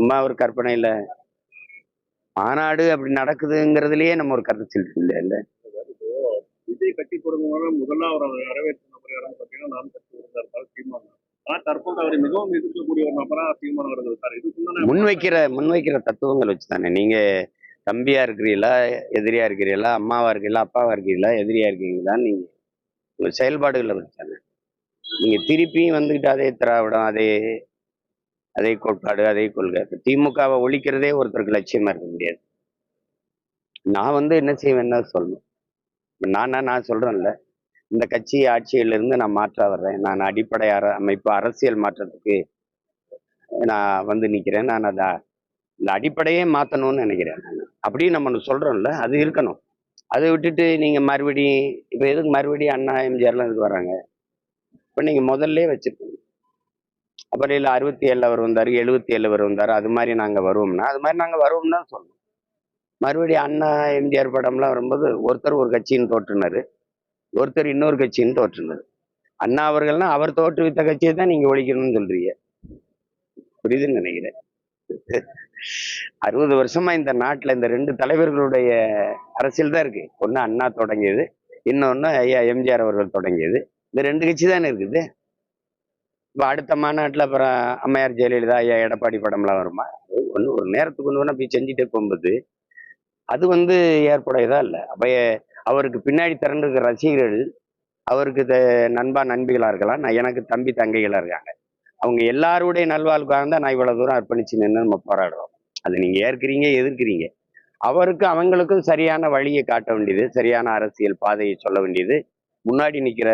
சும்மா ஒரு கற்பனை இல்லை. மாநாடு அப்படி நடக்குதுங்கிறதுலயே நம்ம ஒரு கருத்து இல்லை இல்லை? விஜய் கட்சி தொடங்குவாங்க முதல்ல அவர் வரவேற்ற நபர் யாரும் பார்த்தீங்கன்னா நான் கட்சி இருந்தார் சீமான். தற்போது அவரை மிகவும் எதிர்க்கக்கூடிய ஒரு நபரா சீமான் அவர்கள் இருக்காரு. இதுக்கு முன்வைக்கிற முன்வைக்கிற தத்துவங்கள் வச்சு தானே நீங்க தம்பியா இருக்கிறீங்களா எதிரியா இருக்கிறீங்களா அம்மாவா இருக்கீங்களா அப்பாவா இருக்கீங்களா எதிரியா இருக்கீங்களா நீங்க உங்க செயல்பாடுகளை வச்சு தானே நீங்க திருப்பியும் வந்துக்கிட்டு அதே திராவிடம் அதே அதே கோட்பாடு அதே கொள்கை. திமுகவை ஒழிக்கிறதே ஒருத்தருக்கு லட்சியமா இருக்க முடியாது. நான் வந்து என்ன செய்வேன்னா சொல்லணும். நானா நான் சொல்றேன்ல இந்த கட்சி ஆட்சியில இருந்து நான் மாற்ற வர்றேன். நான் அடிப்படை அர அமைப்பு அரசியல் மாற்றத்துக்கு நான் வந்து நிக்கிறேன். நான் அதை இந்த அடிப்படையே மாற்றணும்னு நினைக்கிறேன் நான். அப்படியும் நம்ம ஒன்று சொல்றோம்ல அது இருக்கணும். அதை விட்டுட்டு நீங்க மறுபடியும் இப்போ எதுக்கு மறுபடியும் அண்ணா எம்ஜிஆர்லாம் இதுக்கு வராங்க இப்போ நீங்க முதல்ல வச்சிருக்கணும் அப்புறம் இல்லை அறுபத்தி ஏழில் அவர் வந்தார் எழுபத்தி ஏழில் அவர் வந்தார். அது மாதிரி நாங்கள் வருவோம்னா அது மாதிரி நாங்கள் வருவோம்னு தான் சொல்லணும் மறுபடியும் அண்ணா எம்ஜிஆர் படம்லாம் வரும்போது ஒருத்தர் ஒரு கட்சின்னு தோற்றுனாரு. ஒருத்தர் இன்னொரு கட்சின்னு தோற்றுனர். அண்ணா அவர்கள்னா அவர் தோற்றுவித்த கட்சியை தான் நீங்கள் ஒழிக்கணும்னு சொல்கிறீங்க புரியுதுன்னு நினைக்கிறேன். அறுபது வருஷமா இந்த நாட்டில் இந்த ரெண்டு தலைவர்களுடைய அரசியல் தான் இருக்கு. ஒன்று அண்ணா தொடங்கியது இன்னொன்று ஐயா எம்ஜிஆர் அவர்கள் தொடங்கியது. இந்த ரெண்டு கட்சி தானே இருக்குது? இப்போ அடுத்த மாநாட்டில் அப்புறம் அம்மையார் ஜெயலலிதா ஐயா எடப்பாடி படம்லாம் வருமா? ஒன்று ஒரு நேரத்துக்கு ஒன்று வேணா போய் செஞ்சுட்டே போகும்போது அது வந்து ஏற்புடையதா இல்லை? அப்போ அவருக்கு பின்னாடி திரண்டிருக்கிற ரசிகர்கள் அவருக்கு த- நண்பா நண்பிகளாக இருக்கலாம். நான் எனக்கு தம்பி தங்கைகளாக இருக்காங்க. அவங்க எல்லாருடைய நல்வாழ்வுக்காக தான் நான் இவ்வளோ தூரம் அர்ப்பணிச்சு நின்று நம்ம போராடுறோம். அது நீங்கள் ஏற்கிறீங்க எதிர்க்கிறீங்க. அவருக்கு அவங்களுக்கும் சரியான வழியை காட்ட வேண்டியது சரியான அரசியல் பாதையை சொல்ல வேண்டியது முன்னாடி நிற்கிற